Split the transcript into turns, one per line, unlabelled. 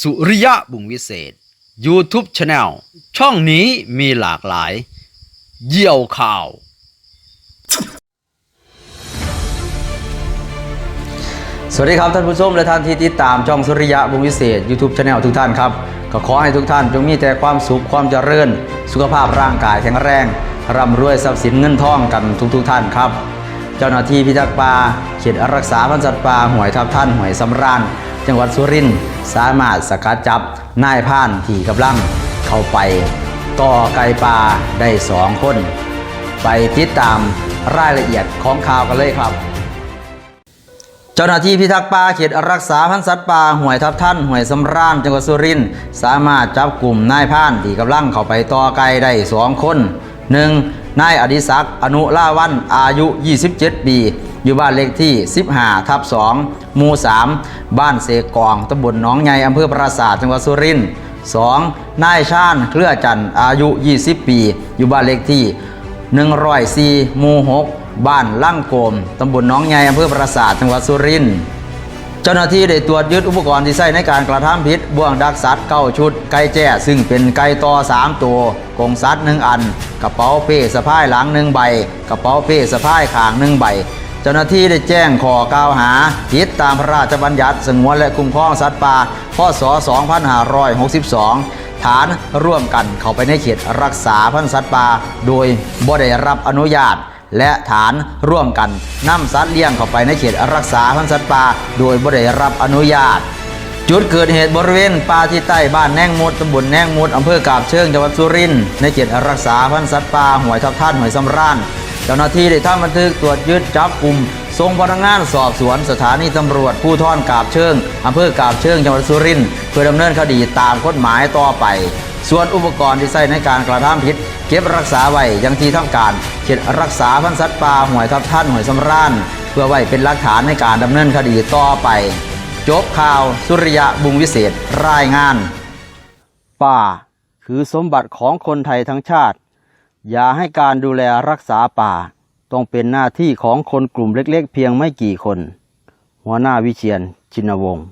สุริยะบุงวิเศษ YouTube Channel ช่องนี้มีหลากหลาย เยี่ยวข่าว
สวัสดีครับท่านผู้ชมและท่านที่ติดตามช่องสุริยะวงวิเศษ YouTube Channel ทุกท่านครับ ก็ขอให้ทุกท่านจงมีแต่ความสุขความเจริญ สุขภาพร่างกายแข็งแรงร่ำรวยทรัพย์สินเงินทองกันทุกๆทท่านครับ เจ้าหน้าที่พิทักษ์ป่าเขตรักษาพันธุ์สัตว์ป่าหวยทับท่านหวยสำราญ จังหวัดสุรินทร์สามารถสกัดจับนายพ่านที่กำลังเข้าไปต่อไก่ป่าได้สองคน ไปติดตามรายละเอียดของข่าวกันเลยครับ เจ้าหน้าที่พิทักษ์ป่าเขตรักษาพันธุ์สัตว์ป่าห่วยทับท่านห่วยสำราญจังหวัดสุรินทร์สามารถจับกลุ่มนายพ่านที่กำลังเข้าไปต่อไกลได้สองคนหนึ่ง นายอดิศักดิ์อนุล่าวันอายุ 27 ปี อยู่บ้านเลขที่ 15 ทับ 2 หมู่ 3 บ้านเสกองตำบลหนองใหญ่อำเภอปราสาทจังหวัดสุรินทร์ 2. นายชาญเครือจันทร์อายุ 20 ปี อยู่บ้านเลขที่ 104 หมู่ 6 บ้านลั่งโกม ตำบลหน้องใหญ่อำเภอปราสาทจังหวัดสุรินทร์ เจ้าหน้าที่ได้ตรวจยึดอุปกรณ์ที่ใช้ในการกระทำผิดบ่วงดักสัตว์เก้าชุด ไก่แจ้ ซึ่งเป็นไก่ต่อ3ตัวกงสัตว์หนึ่งอัน กระเป๋าเป้สะพายหลังหนึ่งใบ กระเป๋าเป้สะพายขางหนึ่งใบ เจ้าหน้าที่ได้แจ้งขอกล่าวหาผิดตามพระราชบัญญัติสงวนและคุ้มครองสัตว์ป่าพศ 2562ฐานร่วมกันเข้าไปในเขตรักษาพันธุ์สัตว์ป่าโดยบ่ได้รับอนุญาต และฐานร่วมกันนำสัตว์เลี้ยงเข้าไปในเขตรักษาพันธุ์สัตว์ป่าโดยบ่ได้รับอนุญาต จุดเกิดเหตุบริเวณป่าที่ใต้บ้านแนงมดตำบลแนงมดอำเภอกาบเชิงจังหวัดสุรินทร์ในเขตรักษาพันธุ์สัตว์ป่าหวยทับท่านหวยสำราญเจ้าหน้าที่ได้ทำบันทึกตรวจยึดจับกลุ่มส่งพนักงานสอบสวนสถานีตำรวจผู้ท่อนกาบเชิงอำเภอกาบเชิงจังหวัดสุรินทร์เพื่อดำเนินคดีตามกฎหมายต่อไป ส่วนอุปกรณ์ที่ใช้ในการกระทำผิด เก็บรักษาไว้ยังที่ทำการเขตรักษาพันธุ์สัตว์ป่าหวยทับท่านหวยสำราญเพื่อไว้เป็นหลักฐานในการดำเนินคดีต่อไป จบข่าวสุริยะบุงวิเศษรายงาน ป่า คือสมบัติของคนไทยทั้งชาติ อย่าให้การดูแลรักษาป่า ต้องเป็นหน้าที่ของคนกลุ่มเล็กๆ เพียงไม่กี่คน หัวหน้าวิเชียนชินวงศ์